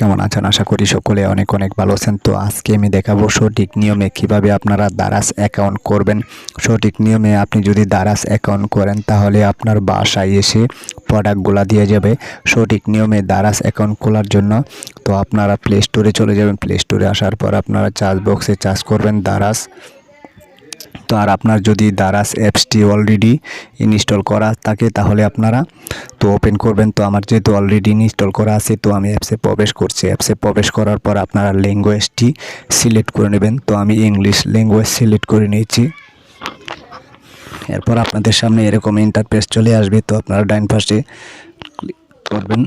কেমন আছেন? আশা করি সকলে অনেক অনেক ভালো আছেন। তো আজকে আমি দেখাবো সঠিক নিয়মে কীভাবে আপনারা দারাস অ্যাকাউন্ট করবেন। সঠিক নিয়মে আপনি যদি দারাস অ্যাকাউন্ট করেন, তাহলে আপনার বাসায় এসে প্রোডাক্টগুলো দিয়ে যাবে। সঠিক নিয়মে দারাস অ্যাকাউন্ট খোলার জন্য তো আপনারা প্লে স্টোরে চলে যাবেন। প্লে স্টোরে আসার পর আপনারা চার্জ বক্সে চার্জ করবেন দারাস তো আর আপনার যদি দারাস অ্যাপসটি অলরেডি ইনস্টল করা থাকে তাহলে আপনারা তো ওপেন করবেন। তো আমার যেহেতু অলরেডি ইনস্টল করা আছে, তো আমি অ্যাপসে প্রবেশ করছি। অ্যাপসে প্রবেশ করার পর আপনারা ল্যাঙ্গুয়েজটি সিলেক্ট করে নেবেন। তো আমি ইংলিশ ল্যাঙ্গুয়েজ সিলেক্ট করে নিয়েছি। এরপর আপনাদের সামনে এরকম ইন্টারপ্রেস চলে আসবে। তো আপনারা ডাইন পাশে ক্লিক করবেন।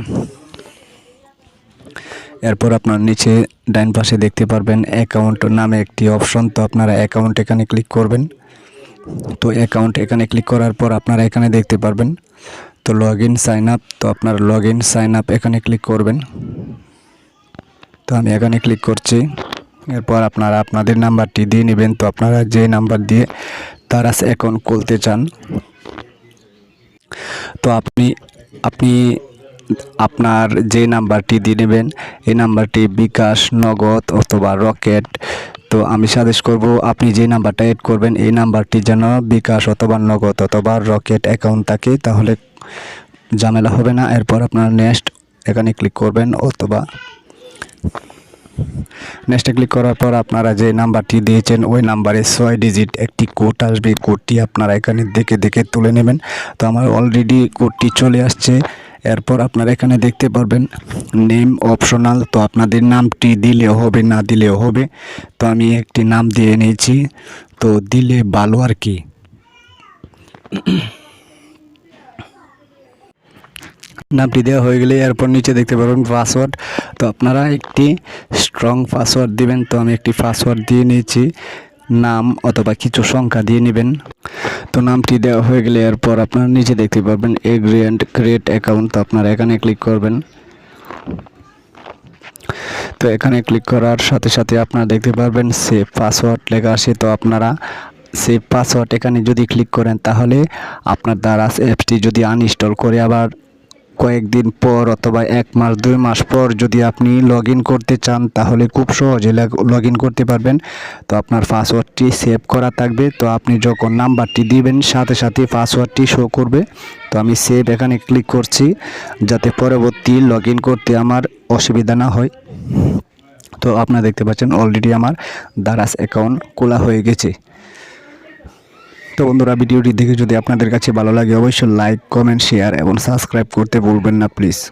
এরপর আপনার নিচে ডাইন পাশে দেখতে পারবেন অ্যাকাউন্ট নামে একটি অপশন তো আপনারা অ্যাকাউন্ট এখানে ক্লিক করবেন। তো অ্যাকাউন্ট এখানে ক্লিক করার পর আপনারা এখানে দেখতে পারবেন। তো লগ ইন সাইন আপ তো আপনার লগ ইন সাইন আপ এখানে ক্লিক করবেন। তো আমি এখানে ক্লিক করছি। এরপর আপনারা আপনাদের নাম্বারটি দিয়ে নেবেন। তো আপনারা যে নাম্বার দিয়ে তারা অ্যাকাউন্ট খুলতে চান, তো আপনি আপনি আপনার যে নাম্বারটি দিয়ে নেবেন, এই নাম্বারটি বিকাশ, নগদ অথবা রকেট। তো আমি সাজেস্ট করব, আপনি যে নাম্বারটা এড করবেন, এই নাম্বারটি যেন বিকাশ অথবা নগদ অথবা রকেট অ্যাকাউন্ট থাকে, তাহলে ঝামেলা হবে না। এরপর আপনার নেক্সট এখানে ক্লিক করবেন অথবা নেক্সটে ক্লিক করার পর আপনারা যে নাম্বারটি দিয়েছেন, ওই নাম্বারে ছয় ডিজিট একটি কোড আসবে। কোডটি আপনারা এখানে দেখে দেখে তুলে নেবেন। তো আমার অলরেডি কোডটি চলে আসছে। এরপর আপনারা এখানে দেখতে পারবেন নেম অপশনাল তো আপনাদের নামটি দিলেও হবে, না দিলেও হবে। তো আমি একটি নাম দিয়ে নিয়েছি, তো দিলে ভালো আর কি। নামটি দেওয়া হয়ে গেলে এরপর নিচে দেখতে পারবেন পাসওয়ার্ড তো আপনারা একটি স্ট্রং পাসওয়ার্ড দিবেন, তো আমি একটি পাসওয়ার্ড দিয়ে নিয়েছি। নাম অথবা কিছু সংখ্যা দিয়ে নেবেন। তো নামটি দেওয়া হয়ে গেলে এরপর আপনারা নিচে দেখতে পারবেন এগ্রি অ্যান্ড ক্রিয়েট অ্যাকাউন্ট তো আপনারা এখানে ক্লিক করবেন। তো এখানে ক্লিক করার সাথে সাথে আপনারা দেখতে পারবেন সেভ পাসওয়ার্ড লেখা আসে তো আপনারা সেভ পাসওয়ার্ড এখানে যদি ক্লিক করেন, তাহলে আপনার দ্বারা অ্যাপসটি যদি আনইনস্টল করে আবার কয়েকদিন পর অথবা এক মাস, দুই মাস পর যদি আপনি লগ করতে চান, তাহলে খুব সহজে লগ করতে পারবেন। তো আপনার পাসওয়ার্ডটি সেভ করা থাকবে। তো আপনি যখন নাম্বারটি দিবেন, সাথে সাথে পাসওয়ার্ডটি শো করবে। তো আমি সেভ এখানে ক্লিক করছি, যাতে পরবর্তী লগ করতে আমার অসুবিধা না হয়। তো আপনারা দেখতে পাচ্ছেন অলরেডি আমার দারাস অ্যাকাউন্ট খোলা হয়ে গেছে। তো বন্ধুরা, ভিডিওটি দেখে যদি আপনাদের কাছে ভালো লাগে, অবশ্যই লাইক কমেন্ট শেয়ার এবং সাবস্ক্রাইব করতে ভুলবেন না প্লিজ